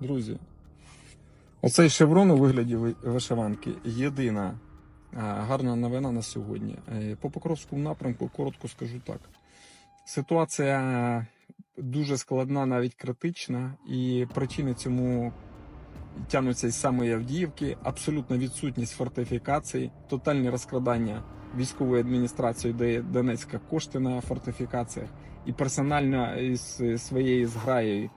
Друзі, оцей шеврон у вигляді вишиванки єдина гарна новина на сьогодні. Е, По Покровському напрямку коротко скажу так. Ситуація дуже складна, навіть критична, і причини цьому тягнуться із самої Авдіївки, абсолютна відсутність фортифікацій, тотальне розкрадання військової адміністрації де Донецька кошти на фортифікаціях і персонально із своєю зграєю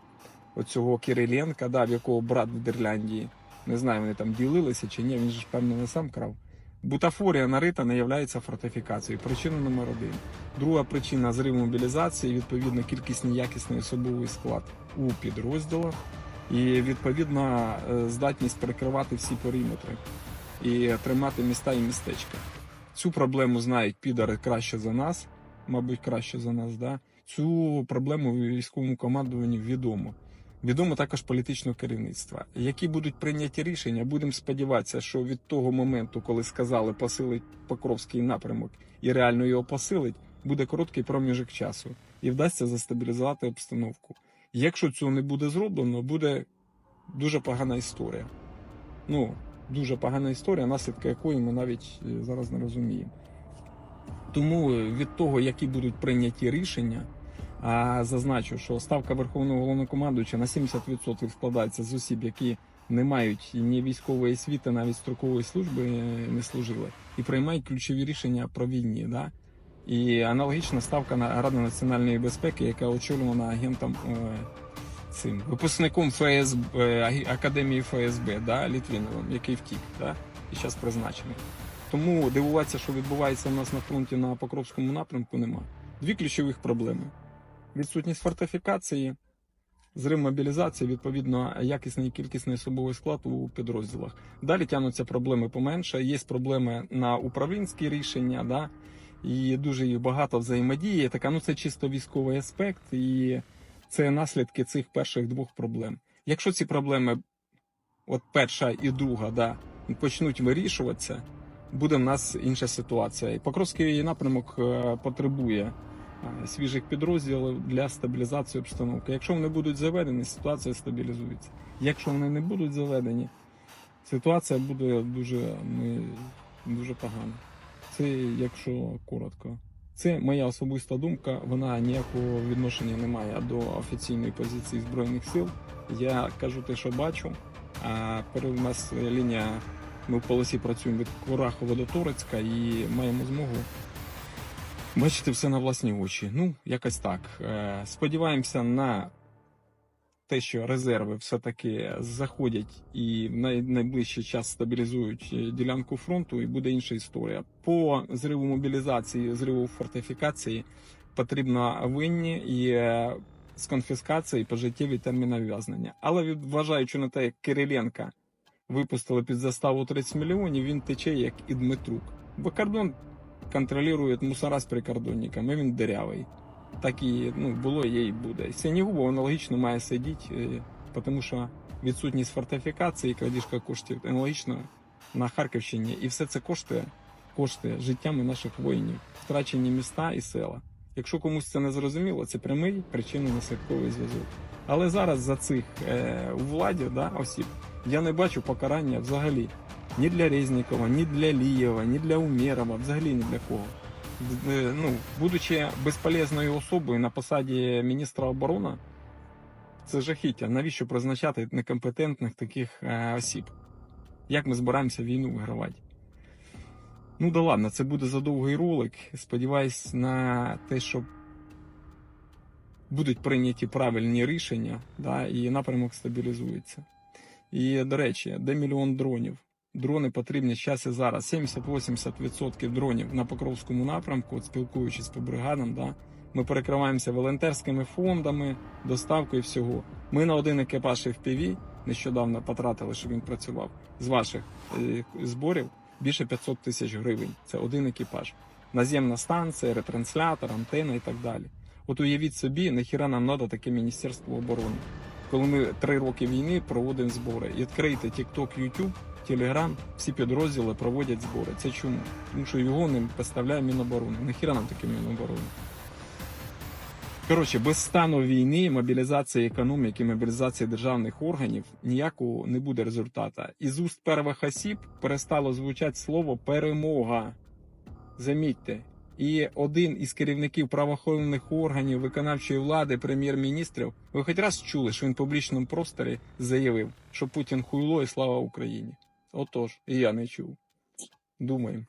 оцього Кириленка, да, в якого брат в Дерляндії. Не знаю, вони там ділилися чи ні, він ж певно не сам крав. Бутафорія нарита не є фортифікацією. Причина номер один. Друга причина зрив мобілізації, відповідно, кількість неякісний особовий склад у підрозділах і відповідно е, здатність перекривати всі периметри і тримати міста і містечка. Цю проблему знають підари краще за нас, мабуть, краще за нас. Да? Цю проблему військовому командуванню відомо. Відомо також політичного керівництва. Які будуть прийняті рішення, будемо сподіватися, що від того моменту, коли сказали посилить Покровський напрямок і реально його посилить, буде короткий проміжок часу і вдасться застабілізувати обстановку. Якщо цього не буде зроблено, буде дуже погана історія. Ну, дуже погана історія, наслідки якої ми навіть е, зараз не розуміємо. Тому е, від того, які будуть прийняті рішення, а зазначу, що ставка Верховного головнокомандуюча на 70% складається з осіб, які не мають ні військової освіти, навіть строкової служби е, не служили, і приймають ключові рішення про війні. Да? І аналогічна ставка на Раду національної безпеки, яка очолювана агентом е, цим випускником ФСБ е, Академії ФСБ, да, Літвіновим, який втік, да, і зараз призначений. Тому дивуватися, що відбувається у нас на фронті на Покровському напрямку, нема. Дві ключових проблеми: відсутність фортифікації, зрив мобілізації, відповідно, якісний і кількісний особовий склад у підрозділах. Далі тягнуться проблеми поменше. Є проблеми на управлінські рішення, да, і дуже їх багато взаємодії. Така, ну це чисто військовий аспект, і це наслідки цих перших двох проблем. Якщо ці проблеми, от перша і друга, да, почнуть вирішуватися, буде в нас інша ситуація. І Покровський напрямок е, потребує свіжих підрозділів для стабілізації обстановки. Якщо вони будуть заведені, ситуація стабілізується. Якщо вони не будуть заведені, ситуація буде дуже, ну, дуже погана. Це якщо коротко. Це моя особиста думка. Вона ніякого відношення не має до офіційної позиції збройних сил. Я кажу те, що бачу. А перед нас лінія. Ми в полосі працюємо від Курахова до Турецька і маємо змогу бачити все на власні очі. Ну, якось так. Е, Сподіваємося на те, що резерви все-таки заходять і в найближчий час стабілізують е, ділянку фронту, і буде інша історія. По зриву мобілізації, зриву фортифікації потрібно винні і е, з конфіскації пожиттєві терміни ув'язнення. Але вважаючи на те, як Кириленка випустили під заставу 30 мільйонів, він тече як і Дмитрук. Бо кордон контролює мусора з прикордонниками, він дирявий. Так і ну, було, є і буде. І Синігубов аналогічно має сидіти, е, тому що відсутність фортифікації, крадіжка коштів аналогічно на Харківщині. І все це коштує, коштує життями наших воїнів, втрачені міста і села. Якщо комусь це не зрозуміло, це прямий причинно-наслідковий зв'язок. Але зараз за цих е, у владі да, осіб я не бачу покарання взагалі ні для Резнікова, ні для Лієва, ні для Умєрова, взагалі ні для кого. Е, Ну, будучи безполезною особою на посаді міністра оборони, це жахіття. Навіщо призначати некомпетентних таких е, осіб? Як ми збираємося війну вигравати? Ну да ладно, це буде задовгий ролик. Сподіваюсь на те, що будуть прийняті правильні рішення, да, і напрямок стабілізується. І, до речі, де мільйон дронів? Дрони потрібні зараз і зараз. 70-80% дронів на Покровському напрямку, от спілкуючись по бригадам, да, ми перекриваємося волонтерськими фондами, доставкою всього. Ми на один екіпаж FPV нещодавно потратили, щоб він працював з ваших е, зборів більше 500 тисяч гривень. Це один екіпаж. Наземна станція, ретранслятор, антенна і так далі. От уявіть собі, нахіра нам треба таке Міністерство оборони. Коли ми три роки війни проводимо збори. І відкрийте TikTok, YouTube, Telegram, всі підрозділи проводять збори. Це чому? Тому що його не поставляє Міноборони. Нахіра нам таке Міноборони? Коротше, без стану війни, мобілізації економіки, мобілізації державних органів ніякого не буде результата. Із уст первих осіб перестало звучати слово перемога. Замітьте. І один із керівників правоохоронних органів виконавчої влади, прем'єр-міністрів, ви хоч раз чули, що він в публічному просторі заявив, що Путін хуйло і слава Україні. Отож, і я не чув. Думаємо.